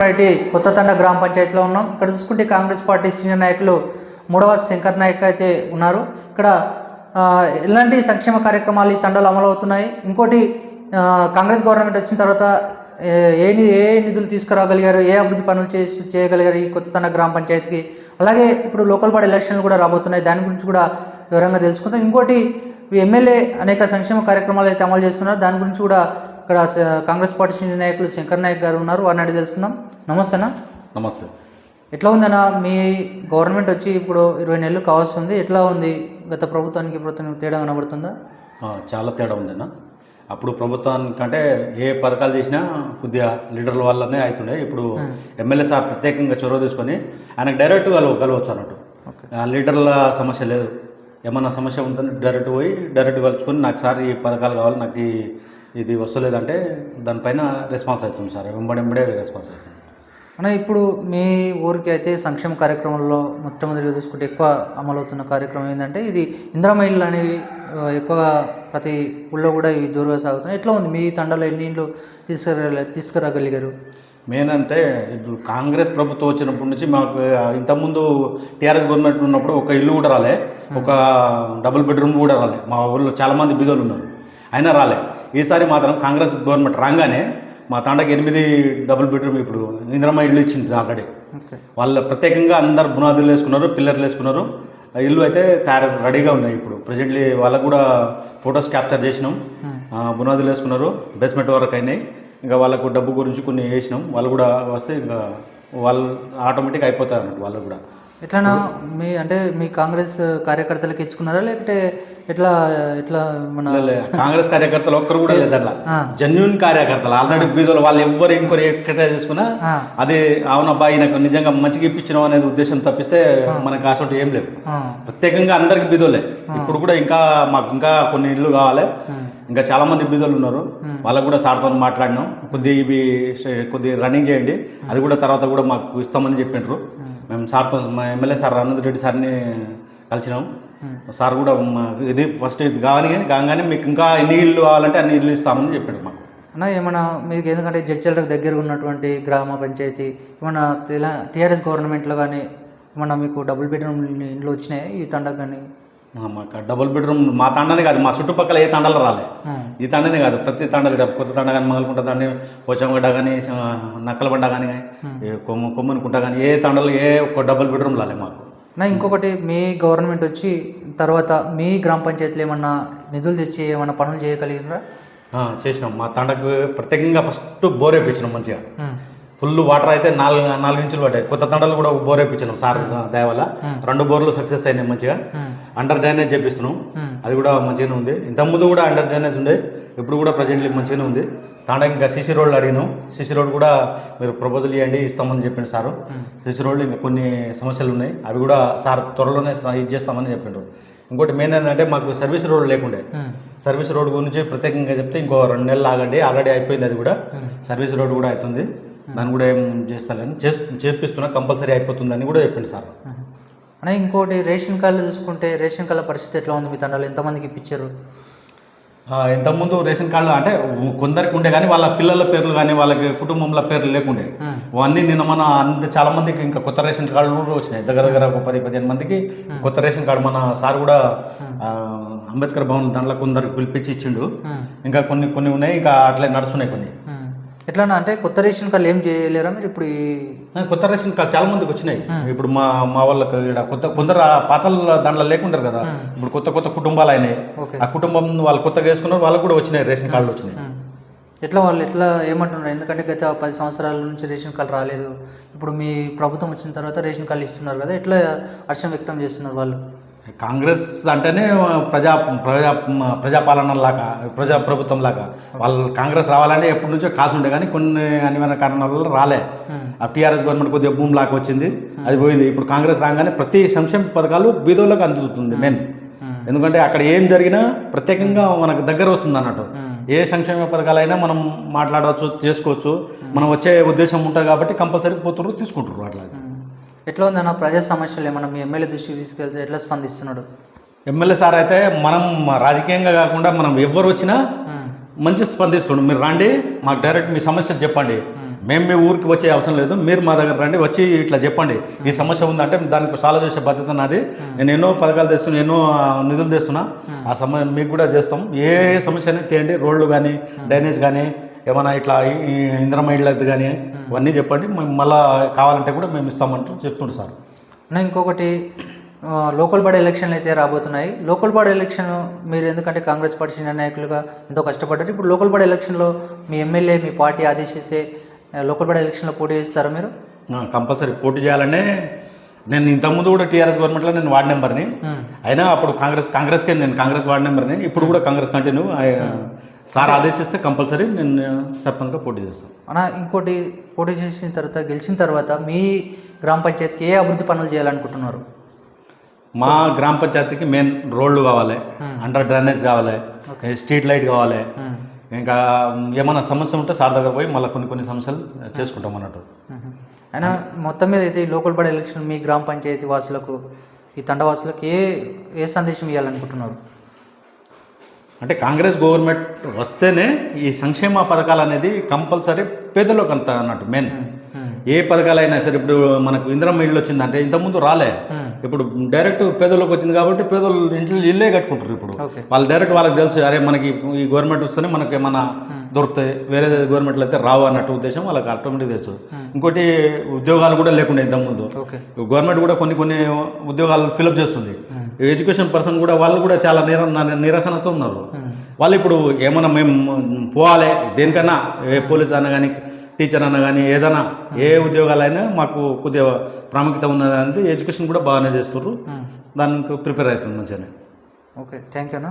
Party కొత్త తండ గ్రామ పంచాయతీలో ఉన్నాం. ఇక్కడ చూసుకుంటే కాంగ్రెస్ పార్టీ సీనియర్ నాయకులు మూడవ శంకర్ నాయక్ అయితే ఉన్నారు. ఇక్కడ ఎలాంటి సంక్షేమ కార్యక్రమాలు ఈ తండలో అమలు అవుతున్నాయి? ఇంకోటి కాంగ్రెస్ గవర్నమెంట్ వచ్చిన తర్వాత ఏ- ఏ ఏ నిధులు తీసుకురాగలిగారు? ఏ అభివృద్ధి పనులు చేసి చేయగలిగారు ఈ కొత్త తండ గ్రామ పంచాయతీకి? అలాగే ఇప్పుడు లోకల్ బాడీ ఎలక్షన్లు కూడా రాబోతున్నాయి. దాని గురించి కూడా వివరంగా తెలుసుకుందాం. ఇంకోటి ఎమ్మెల్యే అనేక సంక్షేమ కార్యక్రమాలు అయితే అమలు చేస్తున్నారు. దాని గురించి కూడా ఇక్కడ స- కాంగ్రెస్ పార్టీ సీనియర్ నాయకులు శంకర్ నాయక్ గారు ఉన్నారు. వారిని అడిగి తెలుసుకుందాం. నమస్తే నమస్తే. ఎట్లా ఉందన్న మీ గవర్నమెంట్ వచ్చి ఇప్పుడు ఇరవై నెలలు కావాల్సింది ఎట్లా ఉంది? గత ప్రభుత్వానికి ఈ ప్రభుత్వానికి తేడా కనబడుతుందా? చాలా తేడా ఉందన్న అప్పుడు ప్రభుత్వానికంటే ఏ పథకాలు చేసినా కొద్దిగా లీడర్ల వల్లనే అవుతుండే. ఇప్పుడు ఎమ్మెల్యే సార్ ప్రత్యేకంగా చొరవ తీసుకొని ఆయనకు డైరెక్ట్ కలవ కలవచ్చు అన్నట్టు. లీడర్ల సమస్య లేదు. ఏమన్నా సమస్య ఉందని డైరెక్ట్ పోయి డైరెక్ట్ కలుసుకొని నాకు సార్ ఈ పథకాలు కావాలి నాకు ఈ- ఇది వస్తలేదంటే దానిపైన రెస్పాన్స్ అవుతుంది సార్. వెంబడెంబడే రెస్పాన్స్ అవుతుంది. అన్న ఇప్పుడు మీ ఊరికి అయితే సంక్షేమ కార్యక్రమాల్లో మొట్టమొదటిగా చూసుకుంటే ఎక్కువ అమలవుతున్న కార్యక్రమం ఏంటంటే ఇది ఇంద్రమైళ్ళు అనేవి ఎక్కువగా ప్రతి ఊళ్ళో కూడా ఇవి జోరుగా సాగుతున్నాయి. ఎట్లా ఉంది? మీ తండలో ఎన్ని ఇండ్లు తీసుకురా తీసుకురాగలిగారు? మెయిన్ అంటే ఇప్పుడు కాంగ్రెస్ ప్రభుత్వం వచ్చినప్పటి నుంచి మాకు ఇంతకుముందు టీఆర్ఎస్ గవర్నమెంట్ ఉన్నప్పుడు ఒక ఇల్లు కూడా రాలే. ఒక డబుల్ బెడ్రూమ్ కూడా రాలే. మా ఊళ్ళో చాలామంది బిధులు ఉన్నారు. అయినా రాలే. ఈసారి మాత్రం కాంగ్రెస్ గవర్నమెంట్ రాగానే మా తాండకి ఎనిమిది డబుల్ బెడ్రూమ్ ఇప్పుడు ఇంద్రమ్మ ఇల్లు ఇచ్చింది ఆల్రెడీ. వాళ్ళు ప్రత్యేకంగా అందరు బునాదులు వేసుకున్నారు పిల్లర్లు వేసుకున్నారు. ఇల్లు అయితే తయారు రెడీగా ఉన్నాయి ఇప్పుడు. ప్రజెంట్లీ వాళ్ళకు కూడా ఫొటోస్ క్యాప్చర్ చేసినాం. ఆ, బునాదులు వేసుకున్నారు బేస్మెంట్ వరకు అయినాయి. ఇంకా వాళ్ళకు డబ్బు గురించి కొన్ని వేసినాం. వాళ్ళు కూడా వస్తే ఇంకా వాళ్ళు ఆటోమేటిక్ అయిపోతారు అన్నట్టు వాళ్ళు కూడా. ఎట్లనా మీ అంటే మీ కాంగ్రెస్ కార్యకర్తలకు ఇచ్చుకున్నారా? లేకపోతే ఎట్లా ఎట్లా మన కాంగ్రెస్ కార్యకర్తలు ఒక్కరు కూడా లేదు అట్లా. జెన్యున్ కార్యకర్తలు ఆల్రెడీ బీదోలు వాళ్ళు ఎవ్వరు ఇంకొకరు ఎక్కడ చేసుకున్నా అది అవునబ్బా ఈయనకు నిజంగా మంచిగా ఇప్పించినాం అనేది ఉద్దేశం తప్పిస్తే మనకు అసలు ఏం లేవు. ప్రత్యేకంగా అందరికి బీదోలే ఇప్పుడు కూడా ఇంకా మాకు ఇంకా కొన్ని ఇల్లు కావాలి. ఇంకా చాలా మంది బీదోలు ఉన్నారు వాళ్ళకు కూడా సార్తో మాట్లాడినాం. కొద్ది ఇవి కొద్ది రన్నింగ్ చేయండి. అది కూడా తర్వాత కూడా మాకు ఇస్తామని చెప్పిండ్రు మేము సార్తో మా ఎమ్మెల్యే సార్ అనంత్ రెడ్డి సార్ని కలిసినాం. సార్ కూడా ఇది ఫస్ట్ ఇది కావాలి కాగానే మీకు ఇంకా ఎన్ని ఇల్లు కావాలంటే అన్ని ఇల్లు ఇస్తామని చెప్పిండు మాకు. అన్న ఏమన్నా మీకు ఎందుకంటే జడ్చర్లకు దగ్గర ఉన్నటువంటి గ్రామ పంచాయతీ ఏమన్నా తెలా టీఆర్ఎస్ గవర్నమెంట్లో కానీ ఏమన్నా మీకు డబుల్ బెడ్రూమ్ ఇండ్లు వచ్చినాయి? ఈ తండకు కానీ మాకు డబుల్ బెడ్రూమ్ మా తండనే కాదు మా చుట్టుపక్కల ఏ తండలు రాలే. ఈ తండనే కాదు ప్రతి తండలు ఇక్కడ కొత్త తండ కానీ మగలకుంట తండ పోచంగడ్డ కానీ నక్కలబండ కానీ కొమ్ము కొమ్మనుకుంట కానీ ఏ తండలు ఏ ఒక్క డబుల్ బెడ్రూమ్ రాలే మాకు. నా ఇంకొకటి మీ గవర్నమెంట్ వచ్చి తర్వాత మీ గ్రామ పంచాయతీలో ఏమన్నా నిధులు తెచ్చి ఏమన్నా పనులు చేయగలిగినరా? చేసినాం. మా తండకు ప్రత్యేకంగా ఫస్ట్ బోర్ వేయించినాం మంచిగా. ఫుల్ వాటర్ అయితే నాలుగు నాలుగు ఇంచులు పట్టాయి కొత్త తండలు కూడా బోర్ వేయించినాం సార్ దయ వల్ల రెండు బోర్లు సక్సెస్ అయినాయి మంచిగా. అండర్ డ్రైనేజ్ చేపిస్తున్నాం. అది కూడా మంచిగానే ఉంది. ఇంతకుముందు కూడా అండర్ డ్రైనేజ్ ఉండే. ఇప్పుడు కూడా ప్రజెంట్లీ మంచిగానే ఉంది. తాండా ఇంకా సిసి రోడ్లు అడిగినాం. సిసి రోడ్ కూడా మీరు ప్రపోజల్ ఇవ్వండి ఇస్తామని చెప్పిండు సారు. సిసి రోడ్లు ఇంకా కొన్ని సమస్యలు ఉన్నాయి. అవి కూడా సార్ త్వరలోనే ఇది చేస్తామని చెప్పిండ్రు ఇంకోటి మెయిన్ ఏంటంటే మాకు సర్వీస్ రోడ్ లేకుండే. సర్వీస్ రోడ్ గురించి ప్రత్యేకంగా చెప్తే ఇంకో రెండు నెలలు ఆగండి. ఆల్రెడీ అయిపోయింది అది కూడా. సర్వీస్ రోడ్ కూడా అవుతుంది. దాన్ని కూడా ఏం చేస్తానని చేపిస్తున్నా కంపల్సరీ అయిపోతుందని కూడా చెప్పిండు సార్. అన్న ఇంకోటి రేషన్ కార్డులు చూసుకుంటే రేషన్ కార్డుల పరిస్థితి ఎట్లా ఉంది మీ తండాలో ఎంతమందికి ఇప్పించారు ఇంతకుముందు రేషన్ కార్డులు అంటే కొందరికి ఉండే కానీ వాళ్ళ పిల్లల పేర్లు కానీ వాళ్ళకి కుటుంబంలో పేర్లు లేకుండే. అవన్నీ నిన్న మన అంత చాలా మందికి ఇంకా కొత్త రేషన్ కార్డులు కూడా వచ్చినాయి. దగ్గర దగ్గర ఒక పది పదిహేను మందికి కొత్త రేషన్ కార్డు మన సార్ కూడా అంబేద్కర్ భవన్ దాంట్లో కొందరికి పిలిపించి ఇచ్చిండు. ఇంకా కొన్ని కొన్ని ఉన్నాయి ఇంకా అట్లే నడుస్తున్నాయి కొన్ని. ఎట్లా అంటే కొత్త రేషన్ కార్డులు ఏం చేయలేరా మీరు ఇప్పుడు కొత్త రేషన్ కార్డు చాలా మందికి వచ్చినాయి. ఇప్పుడు మా మా వాళ్ళకి ఇక్కడ కొత్త కొందరు పాతల దాంట్లో లేకుంటారు కదా. ఇప్పుడు కొత్త కొత్త కుటుంబాలు అయినాయి. ఆ కుటుంబం వాళ్ళు కొత్తగా వేసుకున్నారు వాళ్ళకి కూడా వచ్చినాయి రేషన్ కార్డులు వచ్చినాయి. ఎట్లా వాళ్ళు ఎట్లా ఏమంటున్నారు? ఎందుకంటే గత పది సంవత్సరాల నుంచి రేషన్ కార్డు రాలేదు. ఇప్పుడు మీ ప్రభుత్వం వచ్చిన తర్వాత రేషన్ కార్డులు ఇస్తున్నారు కదా ఎట్లా హర్షం వ్యక్తం చేస్తున్నారు వాళ్ళు? కాంగ్రెస్ అంటేనే ప్రజా ప్రజా ప్రజాపాలన లాగా ప్రజా ప్రభుత్వం లాగా వాళ్ళు కాంగ్రెస్ రావాలని ఎప్పటి నుంచో కాసు ఉండే కానీ కొన్ని అనివార్య కారణాల వల్ల రాలే. ఆ టీఆర్ఎస్ గవర్నమెంట్ కొద్దిగా భూమి లాగా వచ్చింది. అది పోయింది. ఇప్పుడు కాంగ్రెస్ రాగానే ప్రతి సంక్షేమ పథకాలు బీదోళ్ళకి అందుతుంది మెయిన్. ఉమ్. ఎందుకంటే అక్కడ ఏం జరిగినా ప్రత్యేకంగా మనకు దగ్గర వస్తుంది అన్నట్టు. ఏ సంక్షేమ పథకాలైనా మనం మాట్లాడవచ్చు చేసుకోవచ్చు. మనం వచ్చే ఉద్దేశం ఉంటుంది కాబట్టి కంపల్సరీ పోతున్నారు తీసుకుంటారు అట్లా. ఎట్లా ఉందన్న ప్రజా సమస్యలు ఏమన్నా మీ ఎమ్మెల్యే దృష్టికి తీసుకెళ్తే ఎట్లా స్పందిస్తున్నాడు? ఎమ్మెల్యే సార్ అయితే మనం రాజకీయంగా కాకుండా మనం ఎవరు వచ్చినా. మంచి స్పందిస్తుండు. మీరు రండి మాకు డైరెక్ట్ మీ సమస్యలు చెప్పండి. మేము. మీ ఊరికి వచ్చే అవసరం లేదు మీరు మా దగ్గర రండి వచ్చి ఇట్లా చెప్పండి. ఈ సమస్య ఉందంటే దానికి సాల్వ్ చేసే బాధ్యత నాది. నేను ఎన్నో పథకాలు తెస్తున్నా ఎన్నో నిధులు తెస్తున్నా. ఆ సమస్య మీకు కూడా చేస్తాం. ఏ సమస్య అనేది తేయండి రోడ్లు కానీ డ్రైనేజ్ కానీ ఏమైనా ఇట్లా ఈ ఇంద్రమ ఇళ్ళది కానీ ఇవన్నీ చెప్పండి. మేము మళ్ళా కావాలంటే కూడా మేము ఇస్తామంటూ చెప్తుండ్రు సార్. ఇంకొకటి లోకల్ బాడీ ఎలక్షన్లు అయితే రాబోతున్నాయి. లోకల్ బాడీ ఎలక్షన్ మీరు ఎందుకంటే కాంగ్రెస్ పార్టీ సీనియర్ నాయకులుగా ఎంతో కష్టపడ్డారు. ఇప్పుడు లోకల్ బాడీ ఎలక్షన్లో మీ ఎమ్మెల్యే మీ పార్టీ ఆదేశిస్తే లోకల్ బాడీ ఎలక్షన్లో పోటీ చేస్తారా మీరు? కంపల్సరీ పోటీ చేయాలనే నేను ఇంతకుముందు కూడా టీఆర్ఎస్ గవర్నమెంట్లో నేను వార్డ్ నెంబర్ని అయినా అప్పుడు కాంగ్రెస్ కాంగ్రెస్కే నేను కాంగ్రెస్ వార్డ్ నెంబర్ని ఇప్పుడు కూడా కాంగ్రెస్ కంటిన్యూ సార్ ఆదేశిస్తే కంపల్సరీ నేను సర్పంచ్గా పోటీ చేస్తాను. అన్న ఇంకోటి పోటీ చేసిన తర్వాత గెలిచిన తర్వాత మీ గ్రామ పంచాయతీకి ఏ అభివృద్ధి పనులు చేయాలనుకుంటున్నారు? మా గ్రామ పంచాయతీకి మెయిన్ రోడ్లు కావాలి. అండర్ డ్రైనేజ్ కావాలి స్ట్రీట్ లైట్ కావాలి ఇంకా ఏమైనా సమస్య ఉంటే సార్ దగ్గర పోయి మళ్ళీ కొన్ని కొన్ని సమస్యలు చేసుకుంటాం అన్నట్టు. అయినా మొత్తం మీద అయితే ఈ లోకల్ బాడీ ఎలక్షన్ మీ గ్రామ పంచాయతీ వాసులకు ఈ తండవాసులకు ఏ ఏ సందేశం ఇవ్వాలనుకుంటున్నారు? అంటే కాంగ్రెస్ గవర్నమెంట్ వస్తేనే ఈ సంక్షేమ పథకాలు అనేది కంపల్సరీ పేదలకు అంత అన్నట్టు మెయిన్ ఏ పథకాలైనా సరే ఇప్పుడు మనకు ఇందిరమ్మ ఇల్లు వచ్చిందంటే ఇంతకుముందు రాలే. ఇప్పుడు డైరెక్ట్ పేదలకు వచ్చింది కాబట్టి పేదలు ఇంట్లో ఇల్లే కట్టుకుంటారు ఇప్పుడు. వాళ్ళు డైరెక్ట్ వాళ్ళకి తెలుసు అరే మనకి ఈ గవర్నమెంట్ వస్తేనే మనకి ఏమైనా దొరుకుతాయి వేరే గవర్నమెంట్లు అయితే రావు అన్నట్టు ఉద్దేశం వాళ్ళకి ఆటోమేటిక్ తెలుసు. ఇంకోటి ఉద్యోగాలు కూడా లేకుండా ఇంతకుముందు. గవర్నమెంట్ కూడా కొన్ని కొన్ని ఉద్యోగాలు ఫిలప్ చేస్తుంది. ఎడ్యుకేషన్ పర్సన్ కూడా వాళ్ళు కూడా చాలా నిర నిరసనతో ఉన్నారు. వాళ్ళు ఇప్పుడు ఏమన్నా మేము పోవాలి దేనికన్నా ఏ పోలీస్ అన్న కానీ టీచర్ అన్న కానీ ఏదైనా ఏ ఉద్యోగాలైనా మాకు కొద్దిగా ప్రాముఖ్యత ఉన్నదంటే ఎడ్యుకేషన్ కూడా బాగానే చేస్తున్నారు. దానికి ప్రిపేర్ అవుతుంది మంచిగానే. ఓకే థ్యాంక్ యూ అన్న.